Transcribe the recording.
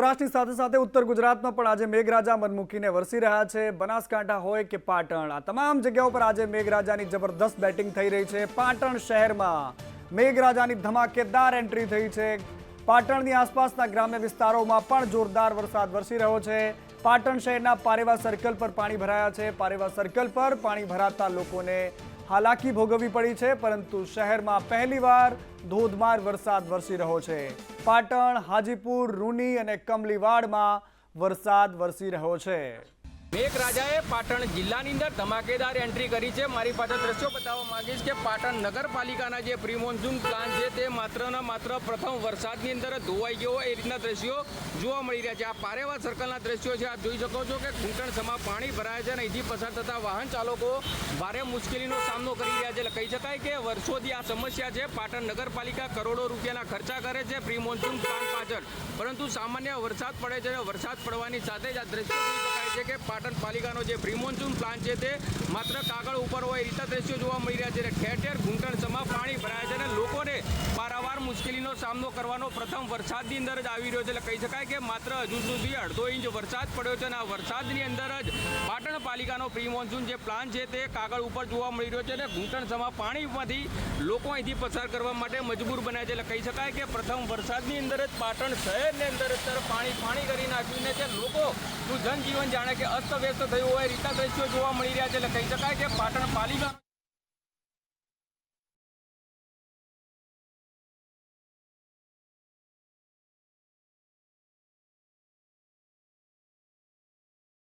સૌરાષ્ટ્રની સાથે સાથે ઉત્તર ગુજરાતમાં પણ આજે મેઘરાજા મનમુકીને વરસી રહ્યા છે. બનાસકાંઠા હોય કે પાટણ, આ તમામ જગ્યાઓ પર આજે મેઘરાજાની જબરદસ્ત બેટિંગ થઈ રહી છે. પાટણ શહેરમાં મેઘરાજાની ધમાકેદાર એન્ટ્રી થઈ છે. પાટણની આસપાસના ગ્રામ્ય વિસ્તારોમાં પણ જોરદાર વરસાદ વરસી રહ્યો છે. પાટણ શહેરના પારેવા સર્કલ પર પાણી ભરાયા છે. પારેવા સર્કલ પર પાણી ભરાતા લોકોને હાલાકી ભોગવવી પડી છે, પરંતુ શહેરમાં પહેલીવાર ધોધમાર વરસાદ વરસી રહ્યો છે. પાટણ, હાજીપુર, રૂની અને કમલીવાડમાં વરસાદ વરસી રહ્યો છે. મેઘરાજાએ પાટણ જિલ્લાની અંદર ધમાકેદાર એન્ટ્રી કરી છે. મારી પાસે દ્રશ્યો બતાવવા માંગીશ કે પાટણ નગરપાલિકાના જે પ્રી પ્લાન છે તે માત્ર ને માત્ર પ્રથમ વરસાદની અંદર ધોવાઈ ગયો એ રીતના દ્રશ્યો જોવા મળી રહ્યા છે. આ પારેવા સર્કલના દ્રશ્યો છે. આપ જોઈ શકો છો કે ઘૂંટણસમાં પાણી ભરાય છે અને અહીંથી પસાર થતા વાહન ચાલકો ભારે મુશ્કેલીનો સામનો કરી રહ્યા છે. કહી શકાય કે વર્ષોથી આ સમસ્યા છે. પાટણ નગરપાલિકા કરોડો રૂપિયાના ખર્ચા કરે છે પ્રી મોન્સૂન પ્લાન પાછળ. પરંતુ સામાન્ય વરસાદ પડે છે અને વરસાદ પડવાની સાથે જ આ દ્રશ્યો જોઈ શકાય છે કે પાટણ પાલિકાનો જે પ્રી પ્લાન છે તે માત્ર કાગળ ઉપર હોય એ રીતના દ્રશ્યો જોવા મળી રહ્યા છે અને ઠેર ઠેર ઘૂંટણસમાં પાણી ભરાય છે અને લોકોને પારાવાર મુશ્કેલીનો સામનો કરવાનો પ્રથમ વરસાદની અંદર જ આવી રહ્યો છે. એટલે કહી શકાય કે માત્ર હજુ સુધી અડધો ઇંચ વરસાદ પડ્યો છે અને આ વરસાદની અંદર જ પાટણ પાલિકાનો પ્રી મોન્સૂન જે પ્લાન છે તે કાગળ ઉપર જોવા મળી રહ્યો છે અને ઘૂંટણસમાં પાણીમાંથી લોકો અહીંથી પસાર કરવા માટે મજબૂર બન્યા છે. એટલે કહી શકાય કે પ્રથમ વરસાદની અંદર જ પાટણ શહેરની અંદર જ પાણી પાણી કરી નાખ્યું છે લોકો જનજીવન જાણે કે અસ્તવ્યસ્ત થયું હોય રીતા દ્રશ્યો જોવા મળી રહ્યા છે. એટલે કહી શકાય કે પાટણ પાલિકા